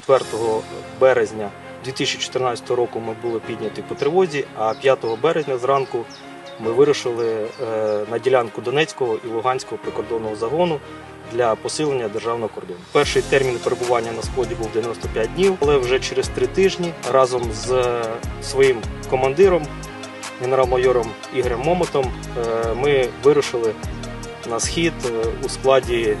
4 березня 2014 року ми були підняті по тривозі, а 5 березня зранку ми вирушили е, на ділянку Донецького і Луганського прикордонного загону для посилення державного кордону. Перший термін перебування на сході був 95 днів, але вже через три тижні разом з е, своїм командиром, генерал-майором Ігорем Момотом, е, ми вирушили на схід у складі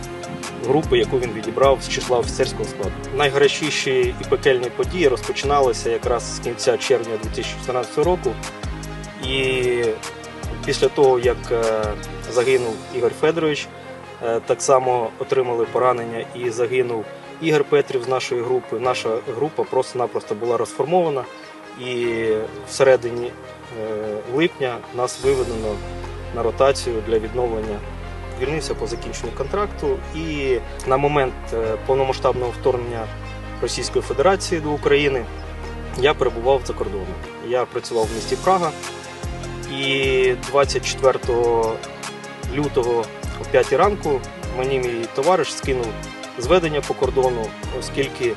групи, яку він відібрав з числа офіцерського складу. Найгарячіші і пекельні події розпочиналися якраз з кінця червня 2014 року. І після того, як е, загинув Ігор Федорович, е, так само отримали поранення і загинув Ігор Петрів з нашої групи. Наша група просто-напросто була розформована, і всередині е, липня нас виведено на ротацію для відновлення звільнився по закінченню контракту, і на момент е, повномасштабного вторгнення Російської Федерації до України я перебував за кордоном. Я працював в місті Прага, і 24 лютого о 5 ранку мені мій товариш скинув зведення по кордону, оскільки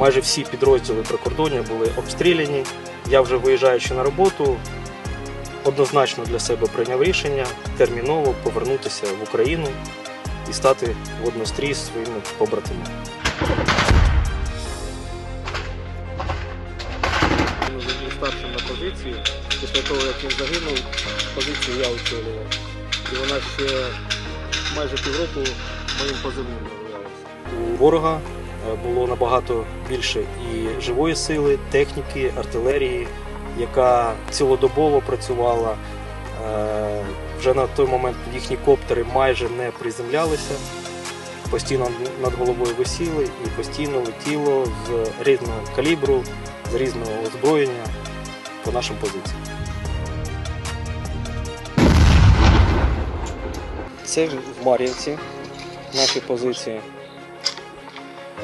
майже всі підрозділи прикордоння були обстріляні. Я вже виїжджаючи на роботу, однозначно для себе прийняв рішення терміново повернутися в Україну і стати в однострій з своїми побратимами. Він вже був старшим на позиції. Після того, як він загинув, позицію я очолював. І вона ще майже півроку моїм позивним являлася. У ворога е, було набагато більше і живої сили, техніки, артилерії, яка цілодобово працювала. Е, Вже на той момент їхні коптери майже не приземлялися, постійно над головою висіли і постійно летіло з різного калібру, з різного озброєння по нашим позиціям. Це в Мар'їнці наші позиції.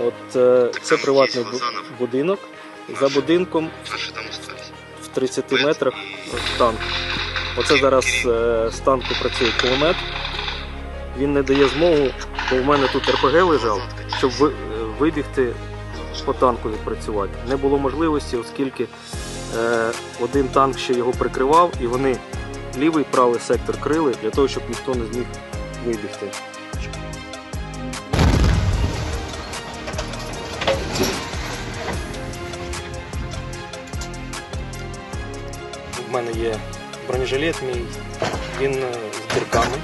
От е, це приватний будинок. За будинком 30 метрах танк. Оце зараз е, з танку працює кулемет. Він не дає змогу, бо в мене тут РПГ лежав, щоб вибігти по танку відпрацювати. Не було можливості, оскільки е, один танк ще його прикривав, і вони лівий правий сектор крили для того, щоб ніхто не зміг вибігти. Мене є бронежилет мій, він е, з дірками.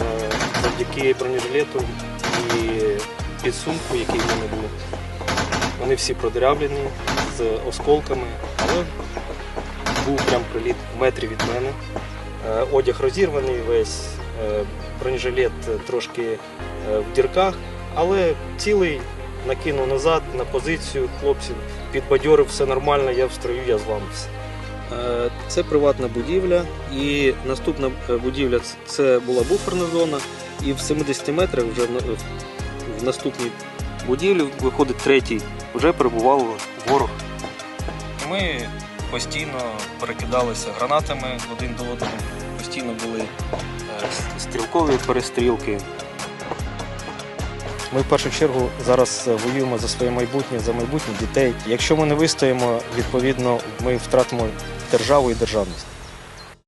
Е, Завдяки бронежилету і підсумку, який в мене був, вони всі продырявлені з осколками, але був прям приліт в метрі від мене. Е, Одяг розірваний весь, бронежилет трошки в дірках, але цілий накинув назад на позицію хлопців, підбадьорив, все нормально, я в строю, я з вами. Е, Це приватна будівля, і наступна е, будівля це була буферна зона, і в 70 метрах вже в наступній будівлі виходить третій, вже перебував ворог. Ми постійно перекидалися гранатами один до одного, постійно були е, стрілкові перестрілки. Ми в першу чергу зараз е, воюємо за своє майбутнє, за майбутнє дітей. Якщо ми не вистоїмо, відповідно, ми втратимо державу і державність.